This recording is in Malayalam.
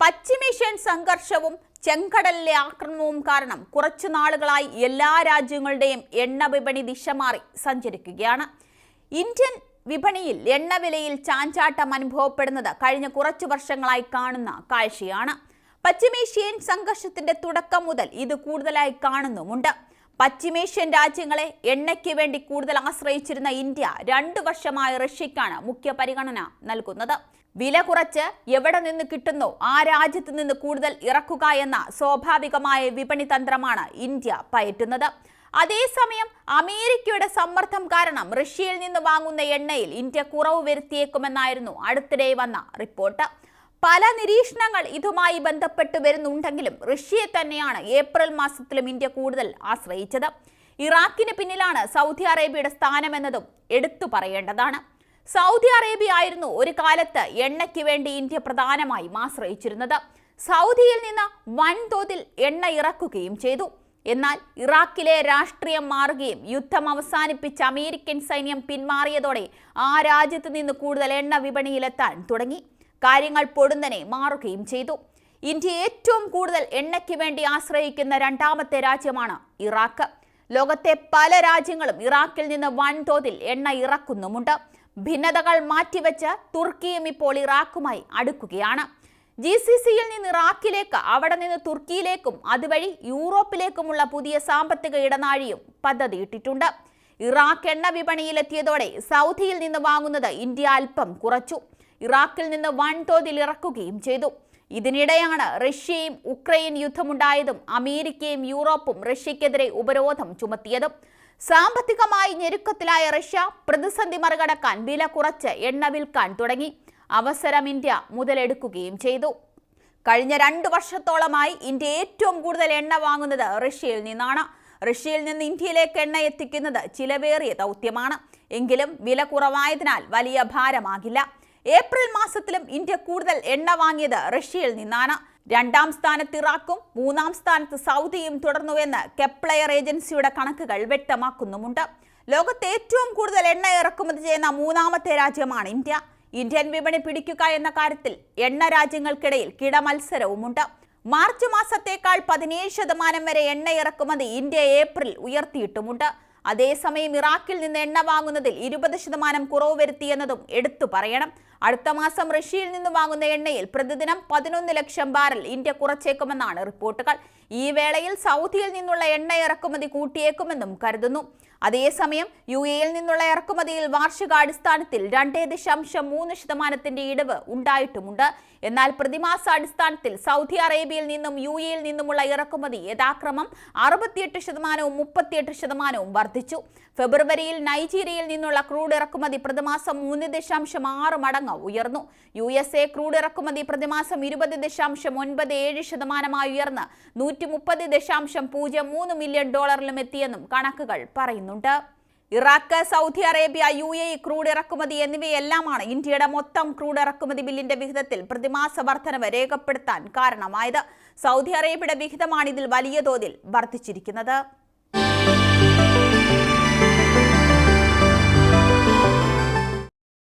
പശ്ചിമേഷ്യൻ സംഘർഷവും ചെങ്കടലിലെ ആക്രമണവും കാരണം കുറച്ചു നാളുകളായി എല്ലാ രാജ്യങ്ങളുടെയും എണ്ണ വിപണി ദിശ മാറി സഞ്ചരിക്കുകയാണ്. ഇന്ത്യൻ വിപണിയിൽ എണ്ണ വിലയിൽ ചാഞ്ചാട്ടം അനുഭവപ്പെടുന്നത് കഴിഞ്ഞ കുറച്ചു വർഷങ്ങളായി കാണുന്ന കാഴ്ചയാണ്. പശ്ചിമേഷ്യൻ സംഘർഷത്തിന്റെ തുടക്കം മുതൽ ഇത് കൂടുതലായി കാണുന്നുമുണ്ട്. പശ്ചിമേഷ്യൻ രാജ്യങ്ങളെ എണ്ണയ്ക്ക് വേണ്ടി കൂടുതൽ ആശ്രയിച്ചിരുന്ന ഇന്ത്യ രണ്ടു വർഷമായി റഷ്യക്കാണ് മുഖ്യ പരിഗണന നൽകുന്നത്. വില കുറച്ച് എവിടെ നിന്ന് കിട്ടുന്നോ ആ രാജ്യത്ത് നിന്ന് കൂടുതൽ ഇറക്കുക എന്ന സ്വാഭാവികമായ വിപണി തന്ത്രമാണ് ഇന്ത്യ പയറ്റുന്നത്. അതേസമയം അമേരിക്കയുടെ സമ്മർദ്ദം കാരണം റഷ്യയിൽ നിന്ന് വാങ്ങുന്ന എണ്ണയിൽ ഇന്ത്യ കുറവ് വരുത്തിയേക്കുമെന്നായിരുന്നു അടുത്തിടെ വന്ന റിപ്പോർട്ട്. പല നിരീക്ഷണങ്ങൾ ഇതുമായി ബന്ധപ്പെട്ട് വരുന്നുണ്ടെങ്കിലും റഷ്യയെ തന്നെയാണ് ഏപ്രിൽ മാസത്തിലും ഇന്ത്യ കൂടുതൽ ആശ്രയിച്ചത്. ഇറാഖിന് പിന്നിലാണ് സൗദി അറേബ്യയുടെ സ്ഥാനമെന്നതും എടുത്തു പറയേണ്ടതാണ്. സൗദി അറേബ്യ ആയിരുന്നു ഒരു കാലത്ത് എണ്ണയ്ക്ക് വേണ്ടി ഇന്ത്യ പ്രധാനമായും ആശ്രയിച്ചിരുന്നത്. സൗദിയിൽ നിന്ന് വൻതോതിൽ എണ്ണ ഇറക്കുകയും ചെയ്തു. എന്നാൽ ഇറാഖിലെ രാഷ്ട്രീയം മാറുകയും യുദ്ധം അവസാനിപ്പിച്ച് അമേരിക്കൻ സൈന്യം പിന്മാറിയതോടെ ആ രാജ്യത്ത് നിന്ന് കൂടുതൽ എണ്ണ വിപണിയിലെത്താൻ തുടങ്ങി. കാര്യങ്ങൾ പൊടുന്നനെ മാറുകയും ചെയ്തു. ഇന്ത്യ ഏറ്റവും കൂടുതൽ എണ്ണയ്ക്ക് വേണ്ടി ആശ്രയിക്കുന്ന രണ്ടാമത്തെ രാജ്യമാണ് ഇറാഖ്. ലോകത്തെ പല രാജ്യങ്ങളും ഇറാഖിൽ നിന്ന് വൻതോതിൽ എണ്ണ ഇറക്കുന്നുമുണ്ട്. ഭിന്നതകൾ മാറ്റിവെച്ച് തുർക്കിയും ഇപ്പോൾ ഇറാഖുമായി അടുക്കുകയാണ്. ജി സി സിയിൽ നിന്ന് ഇറാഖിലേക്ക് അവിടെ നിന്ന് തുർക്കിയിലേക്കും അതുവഴി യൂറോപ്പിലേക്കുമുള്ള പുതിയ സാമ്പത്തിക ഇടനാഴിയും പദ്ധതിയിട്ടിട്ടുണ്ട് ഇറാഖ് എണ്ണ വിപണിയിലെത്തിയതോടെ സൗദിയിൽ നിന്ന് വാങ്ങുന്നത് ഇന്ത്യ അല്പം കുറച്ചു. ഇറാഖിൽ നിന്ന് വൻതോതിൽ ഇറക്കുകയും ചെയ്തു. ഇതിനിടെയാണ് റഷ്യയും ഉക്രൈൻ യുദ്ധമുണ്ടായതും അമേരിക്കയും യൂറോപ്പും റഷ്യക്കെതിരെ ഉപരോധം ചുമത്തിയതും. സാമ്പത്തികമായി ഞെരുക്കത്തിലായ റഷ്യ പ്രതിസന്ധി മറികടക്കാൻ വില കുറച്ച് എണ്ണ വിൽക്കാൻ തുടങ്ങി. അവസരം ഇന്ത്യ മുതലെടുക്കുകയും ചെയ്തു. കഴിഞ്ഞ രണ്ട് വർഷത്തോളമായി ഇന്ത്യ ഏറ്റവും കൂടുതൽ എണ്ണ വാങ്ങുന്നത് റഷ്യയിൽ നിന്നാണ്. റഷ്യയിൽ നിന്ന് ഇന്ത്യയിലേക്ക് എണ്ണ എത്തിക്കുന്നത് ചിലവേറിയ ദൗത്യമാണ്. എങ്കിലും വില കുറവായതിനാൽ വലിയ ഭാരമാകില്ല. ഏപ്രിൽ മാസത്തിലും ഇന്ത്യ കൂടുതൽ എണ്ണ വാങ്ങിയത് റഷ്യയിൽ നിന്നാണ്. രണ്ടാം സ്ഥാനത്ത് ഇറാഖും മൂന്നാം സ്ഥാനത്ത് സൗദിയും തുടർന്നുവെന്ന് കെപ്ലയർ ഏജൻസിയുടെ കണക്കുകൾ വ്യക്തമാക്കുന്നുമുണ്ട്. ലോകത്ത് ഏറ്റവും കൂടുതൽ എണ്ണ ഇറക്കുമതി ചെയ്യുന്ന മൂന്നാമത്തെ രാജ്യമാണ് ഇന്ത്യ. ഇന്ത്യൻ വിപണി പിടിക്കുക എന്ന കാര്യത്തിൽ എണ്ണ രാജ്യങ്ങൾക്കിടയിൽ കിടമത്സരവുമുണ്ട്. മാർച്ച് മാസത്തേക്കാൾ പതിനേഴ് ശതമാനം വരെ എണ്ണ ഇറക്കുമതി ഇന്ത്യ ഏപ്രിൽ ഉയർത്തിയിട്ടുമുണ്ട്. അതേസമയം ഇറാഖിൽ നിന്ന് എണ്ണ വാങ്ങുന്നതിൽ ഇരുപത് ശതമാനം കുറവ് വരുത്തിയെന്നതും എടുത്തു പറയണം. അടുത്ത മാസം റഷ്യയിൽ നിന്ന് വാങ്ങുന്ന എണ്ണയിൽ പ്രതിദിനം പതിനൊന്ന് ലക്ഷം ബാരൽ ഇന്ത്യ കുറച്ചേക്കുമെന്നാണ് റിപ്പോർട്ടുകൾ. ഈ വേളയിൽ സൗദിയിൽ നിന്നുള്ള എണ്ണ ഇറക്കുമതി കൂട്ടിയേക്കുമെന്നും കരുതുന്നു. അതേസമയം യു എയിൽ നിന്നുള്ള ഇറക്കുമതിയിൽ വാർഷികാടിസ്ഥാനത്തിൽ രണ്ടേ ദശാംശം മൂന്ന് ശതമാനത്തിന്റെ ഇടിവ് ഉണ്ടായിട്ടുമുണ്ട്. എന്നാൽ പ്രതിമാസ അടിസ്ഥാനത്തിൽ സൗദി അറേബ്യയിൽ നിന്നും യു എയിൽ നിന്നുമുള്ള ഇറക്കുമതി യഥാക്രമം അറുപത്തിയെട്ട് ശതമാനവും മുപ്പത്തിയെട്ട് ശതമാനവും വർദ്ധിച്ചു. ഫെബ്രുവരിയിൽ നൈജീരിയയിൽ നിന്നുള്ള ക്രൂഡ് ഇറക്കുമതി പ്രതിമാസം മൂന്ന് ദശാംശം ആറ് മടങ്ങ് ഉയർന്നു. യു എസ് എ ക്രൂഡ് ഇറക്കുമതി പ്രതിമാസം ഇരുപത് ദശാംശം ഒൻപത് ഏഴ് ശതമാനമായി ഉയർന്ന് നൂറ്റി മുപ്പത് ദശാംശം പൂജ്യം മൂന്ന് മില്യൺ ഡോളറിലും എത്തിയെന്നും കണക്കുകൾ പറയുന്നുണ്ട്. Iraq Saudi Arabia U A crude ഇറക്കുമതി എന്നിവയെല്ലാമാണ് ഇന്ത്യയുടെ മൊത്തം ക്രൂഡ് ഇറക്കുമതി ബില്ലിന്റെ വിഹിതത്തിൽ പ്രതിമാസ വർധനവ് രേഖപ്പെടുത്താൻ കാരണമായത്. സൗദി അറേബ്യയുടെ വിഹിതമാണ് ഇതിൽ വലിയ തോതിൽ വർദ്ധിച്ചിരിക്കുന്നത്.